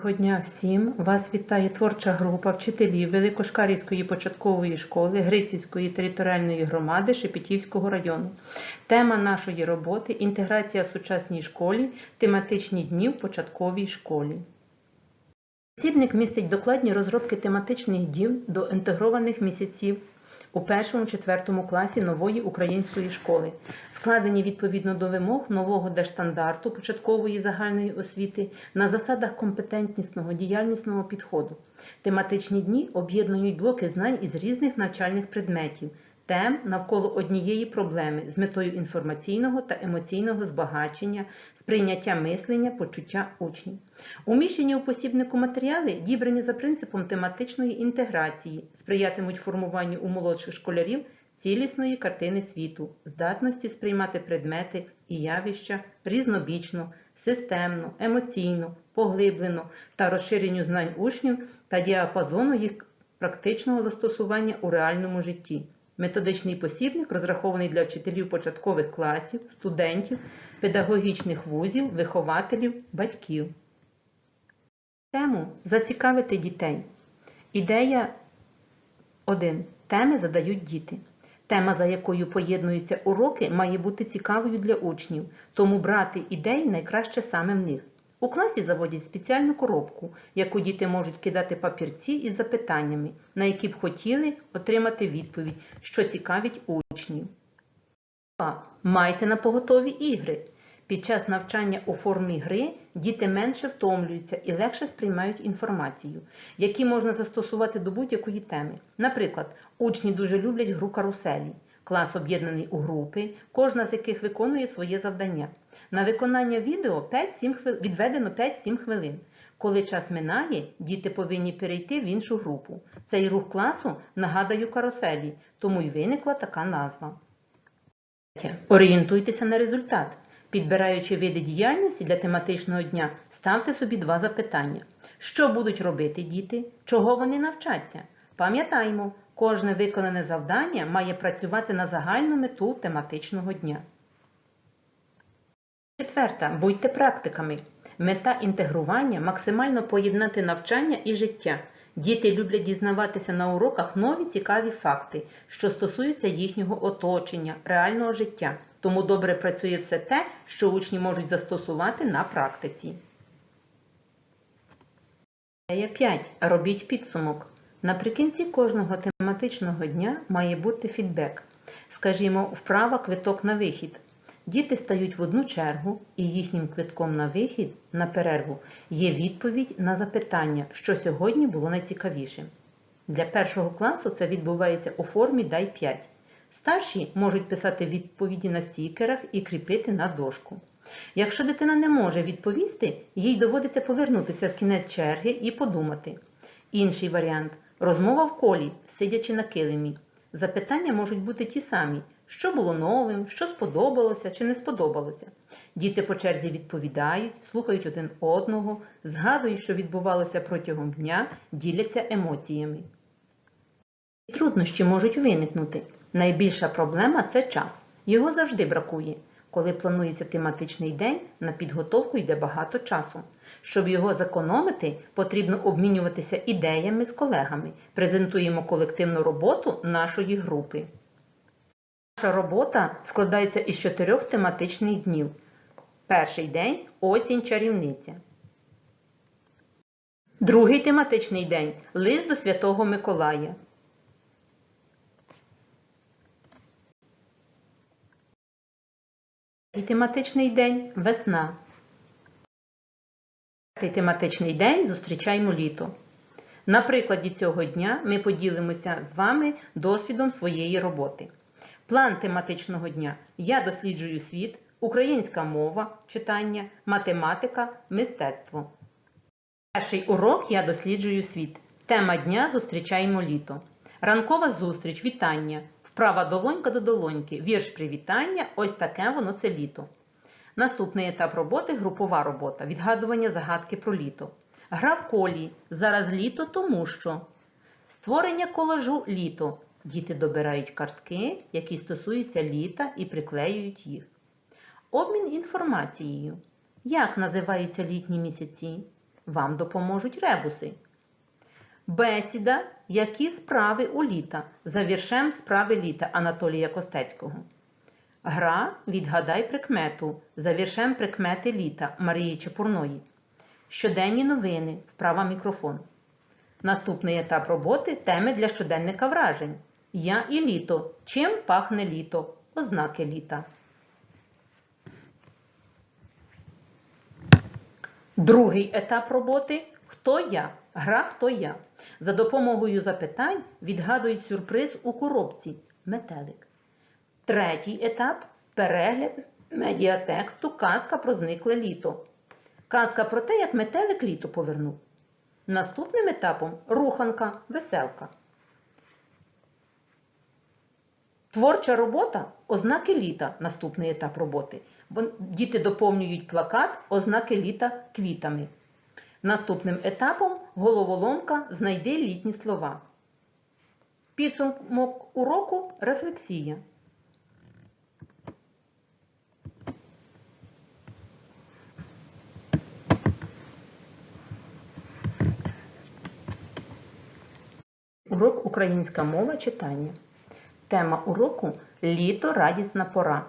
Доброго дня всім! Вас вітає творча група вчителів Великошкарівської початкової школи Грицівської територіальної громади Шепетівського району. Тема нашої роботи інтеграція в сучасній школі, тематичні дні в початковій школі. Посібник містить докладні розробки тематичних днів до інтегрованих місяців у першому-четвертому класі нової української школи, складені відповідно до вимог нового держстандарту початкової загальної освіти на засадах компетентнісного діяльнісного підходу. Тематичні дні об'єднують блоки знань із різних навчальних предметів, тем навколо однієї проблеми з метою інформаційного та емоційного збагачення, сприйняття мислення, почуття учнів. Уміщені у посібнику матеріали дібрані за принципом тематичної інтеграції, сприятимуть формуванню у молодших школярів цілісної картини світу, здатності сприймати предмети і явища різнобічно, системно, емоційно, поглиблено та розширенню знань учнів та діапазону їх практичного застосування у реальному житті. Методичний посібник розрахований для вчителів початкових класів, студентів, педагогічних вузів, вихователів, батьків. Тему зацікавити дітей. Ідея 1. Теми задають діти. Тема, за якою поєднуються уроки, має бути цікавою для учнів, тому брати ідеї найкраще саме в них. У класі заводять спеціальну коробку, яку діти можуть кидати папірці із запитаннями, на які б хотіли отримати відповідь, що цікавить учнів. 2. Майте на поготові ігри. Під час навчання у формі гри діти менше втомлюються і легше сприймають інформацію, які можна застосувати до будь-якої теми. Наприклад, учні дуже люблять гру каруселі. Клас об'єднаний у групи, кожна з яких виконує своє завдання. На виконання відео 5-7 хвил... відведено 5-7 хвилин. Коли час минає, діти повинні перейти в іншу групу. Цей рух класу нагадаю каруселі, тому й виникла така назва. Орієнтуйтеся на результат. Підбираючи види діяльності для тематичного дня, ставте собі два запитання. Що будуть робити діти? Чого вони навчаться? Пам'ятаймо, кожне виконане завдання має працювати на загальну мету тематичного дня. Четверта. Будьте практиками. Мета інтегрування максимально поєднати навчання і життя. Діти люблять дізнаватися на уроках нові цікаві факти, що стосуються їхнього оточення, реального життя. Тому добре працює все те, що учні можуть застосувати на практиці. Ідея 5. Робіть підсумок. Наприкінці кожного тематичного дня має бути фідбек. Скажімо, вправа квиток на вихід. Діти стають в одну чергу, і їхнім квитком на вихід на перерву є відповідь на запитання, що сьогодні було найцікавішим. Для першого класу це відбувається у формі Дай 5. Старші можуть писати відповіді на стікерах і кріпити на дошку. Якщо дитина не може відповісти, їй доводиться повернутися в кінець черги і подумати. Інший варіант розмова в колі, сидячи на килимі. Запитання можуть бути ті самі, що було новим, що сподобалося чи не сподобалося. Діти по черзі відповідають, слухають один одного, згадують, що відбувалося протягом дня, діляться емоціями. Труднощі можуть виникнути. Найбільша проблема це час. Його завжди бракує. Коли планується тематичний день, на підготовку йде багато часу. Щоб його зекономити, потрібно обмінюватися ідеями з колегами. Презентуємо колективну роботу нашої групи. Наша робота складається із чотирьох тематичних днів. Перший день осінь чарівниця. Другий тематичний день лист до Святого Миколая. Третій тематичний день весна. Третій тематичний день зустрічаємо літо. На прикладі цього дня ми поділимося з вами досвідом своєї роботи. План тематичного дня Я досліджую світ, українська мова, читання, математика, мистецтво. Перший урок Я досліджую світ. Тема дня Зустрічаємо літо. Ранкова зустріч, вітання. Вправа долонька до долоньки. Вірш привітання. Ось таке воно це літо. Наступний етап роботи групова робота. Відгадування загадки про літо. Гра в колі. Зараз літо, тому що. Створення колажу літо. Діти добирають картки, які стосуються літа, і приклеюють їх. Обмін інформацією. Як називаються літні місяці? Вам допоможуть ребуси. Бесіда Які справи у літа за віршем справи літа Анатолія Костецького. Гра Відгадай прикмету за віршем прикмети літа Марії Чепурної. Щоденні новини. Вправа мікрофон. Наступний етап роботи теми для щоденника вражень. Я і літо. Чим пахне літо? Ознаки літа. Другий етап роботи Хто я? Гра Хто я. За допомогою запитань відгадують сюрприз у коробці метелик. Третій етап перегляд медіатексту Казка про зникле літо. Казка про те, як метелик літо повернув. Наступним етапом руханка, веселка. Творча робота ознаки літа наступний етап роботи. Діти доповнюють плакат ознаки літа квітами. Наступним етапом головоломка знайди літні слова. Підсумок уроку рефлексія. Урок Українська мова читання. Тема уроку Літо радісна пора.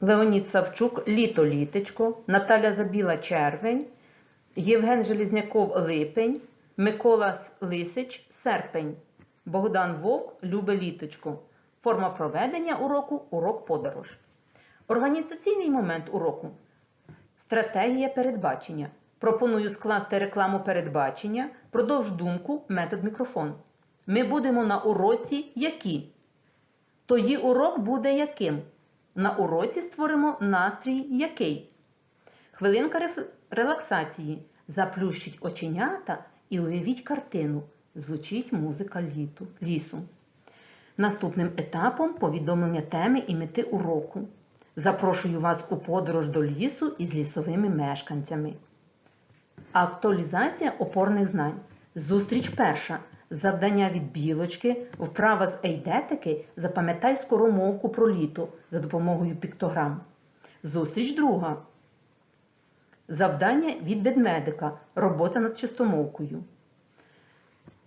Леонід Савчук Літо літечко, Наталя Забіла червень, Євген Желізняков липень, Микола Лисич серпень, Богдан Вовк Любе літочко. Форма проведення уроку урок подорож. Організаційний момент уроку. Стратегія передбачення. Пропоную скласти рекламу передбачення. Продовж думку метод мікрофон. Ми будемо на уроці які? Тоді урок буде яким? На уроці створимо настрій який? Хвилинка релаксації. Заплющіть оченята і уявіть картину. Звучить музика літу, лісу. Наступним етапом повідомлення теми і мети уроку. Запрошую вас у подорож до лісу із лісовими мешканцями. Актуалізація опорних знань. Зустріч перша. Завдання від білочки. Вправа з ейдетики. Запам'ятай скоромовку про літо за допомогою піктограм. Зустріч друга. Завдання від ведмедика. Робота над чистомовкою.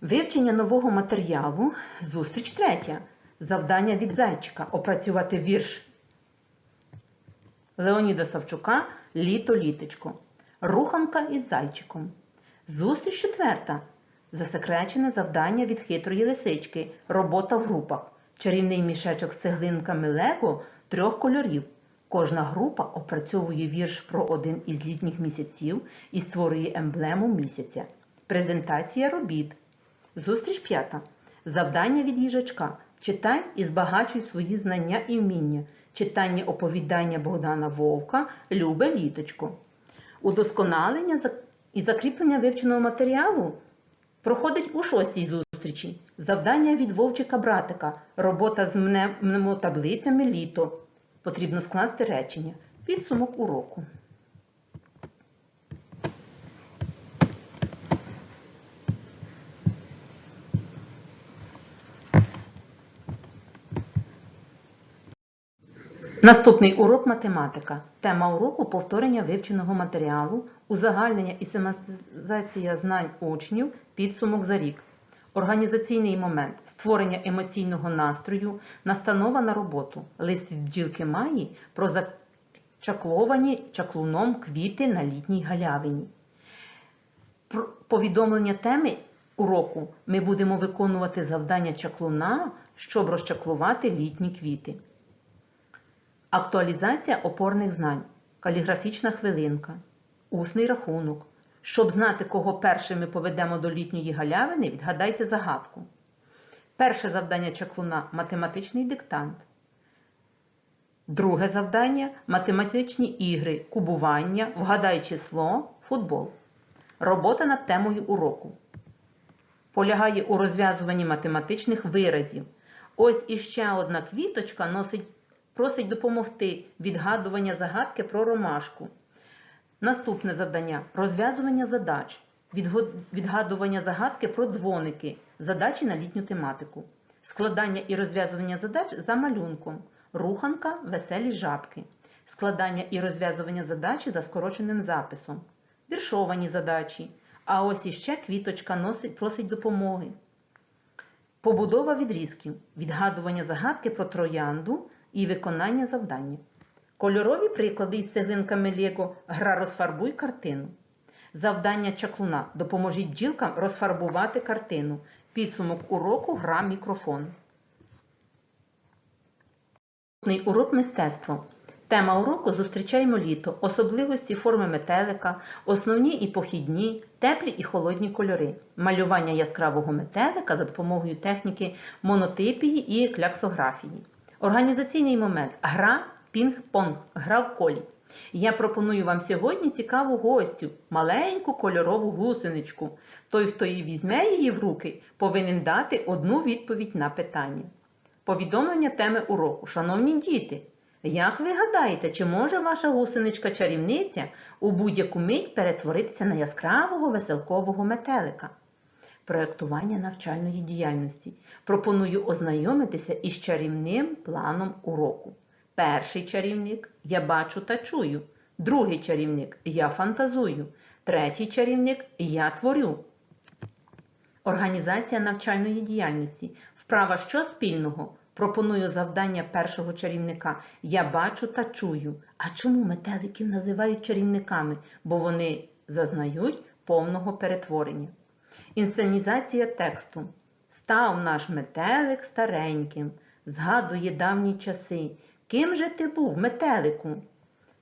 Вивчення нового матеріалу. Зустріч третя. Завдання від зайчика. Опрацювати вірш Леоніда Савчука Літо літечко. Руханка із зайчиком. Зустріч четверта. Засекречене завдання від хитрої лисички. Робота в групах. Чарівний мішечок з цеглинками Лего трьох кольорів. Кожна група опрацьовує вірш про один із літніх місяців і створює емблему місяця. Презентація робіт. Зустріч п'ята. Завдання від їжачка. Читай і збагачуй свої знання і вміння. Читання оповідання Богдана Вовка Любе літочко. Удосконалення і закріплення вивченого матеріалу проходить у шостій зустрічі. Завдання від Вовчика братика. Робота з мне- мнемотаблицями літо. Потрібно скласти речення. Підсумок уроку. Наступний урок математика. Тема уроку повторення вивченого матеріалу, узагальнення і систематизація знань учнів, підсумок за рік. Організаційний момент створення емоційного настрою, настанова на роботу, лист бджілки Маї про зачакловані чаклуном квіти на літній галявині. Повідомлення теми уроку ми будемо виконувати завдання чаклуна, щоб розчаклувати літні квіти. Актуалізація опорних знань, каліграфічна хвилинка, усний рахунок. Щоб знати, кого першими поведемо до літньої галявини, відгадайте загадку. Перше завдання чаклуна математичний диктант. Друге завдання математичні ігри, кубування, вгадай число, футбол. Робота над темою уроку. Полягає у розв'язуванні математичних виразів. Ось іще одна квіточка носить просить допомогти відгадування загадки про ромашку. Наступне завдання. Розв'язування задач, відгадування загадки про дзвоники, задачі на літню тематику, складання і розв'язування задач за малюнком, руханка, веселі жабки, складання і розв'язування задачі за скороченим записом, віршовані задачі. А ось іще квіточка носить, просить допомоги. Побудова відрізків, відгадування загадки про троянду і виконання завдання. Кольорові приклади із цеглинками Лего Гра розфарбуй картину. Завдання чаклуна. Допоможіть бджілкам розфарбувати картину. Підсумок уроку гра мікрофон. Урок мистецтво. Тема уроку зустрічаємо літо, особливості форми метелика, основні і похідні, теплі і холодні кольори, малювання яскравого метелика за допомогою техніки монотипії і кляксографії. Організаційний момент гра пінг-понг, гра в колі. Я пропоную вам сьогодні цікаву гостю, маленьку кольорову гусеничку. Той, хто її візьме її в руки, повинен дати одну відповідь на питання. Повідомлення теми уроку. Шановні діти, як ви гадаєте, чи може ваша гусеничка-чарівниця у будь-яку мить перетворитися на яскравого веселкового метелика? Проєктування навчальної діяльності. Пропоную ознайомитися із чарівним планом уроку. Перший чарівник я бачу та чую. Другий чарівник я фантазую. Третій чарівник я творю. Організація навчальної діяльності. Вправа що спільного? Пропоную завдання першого чарівника. Я бачу та чую. А чому метеликів називають чарівниками? Бо вони зазнають повного перетворення. Інсценізація тексту. Став наш метелик стареньким, згадує давні часи. Ким же ти був, метелику?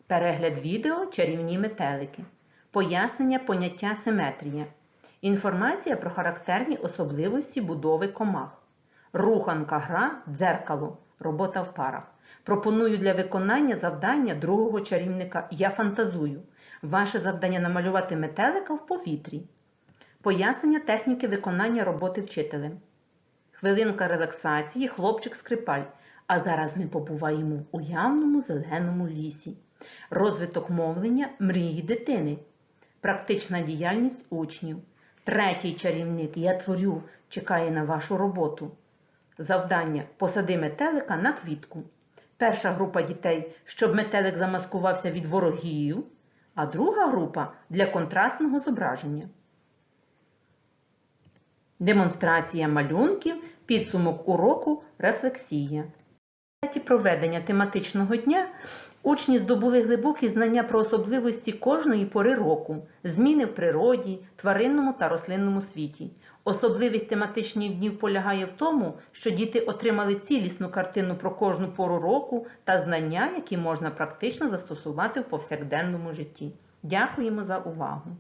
Перегляд відео Чарівні метелики. Пояснення поняття симетрія. Інформація про характерні особливості будови комах. Руханка гра дзеркало. Робота в парах. Пропоную для виконання завдання другого чарівника Я фантазую. Ваше завдання намалювати метелика в повітрі. Пояснення техніки виконання роботи вчителем. Хвилинка релаксації, хлопчик скрипаль. А зараз ми побуваємо в уявному зеленому лісі. Розвиток мовлення мрії дитини. Практична діяльність учнів. Третій чарівник Я творю чекає на вашу роботу. Завдання посади метелика на квітку. Перша група дітей, щоб метелик замаскувався від ворогів, а друга група для контрастного зображення. Демонстрація малюнків, підсумок уроку, рефлексія. Результаті проведення тематичного дня учні здобули глибокі знання про особливості кожної пори року, зміни в природі, тваринному та рослинному світі. Особливість тематичних днів полягає в тому, що діти отримали цілісну картину про кожну пору року та знання, які можна практично застосувати в повсякденному житті. Дякуємо за увагу!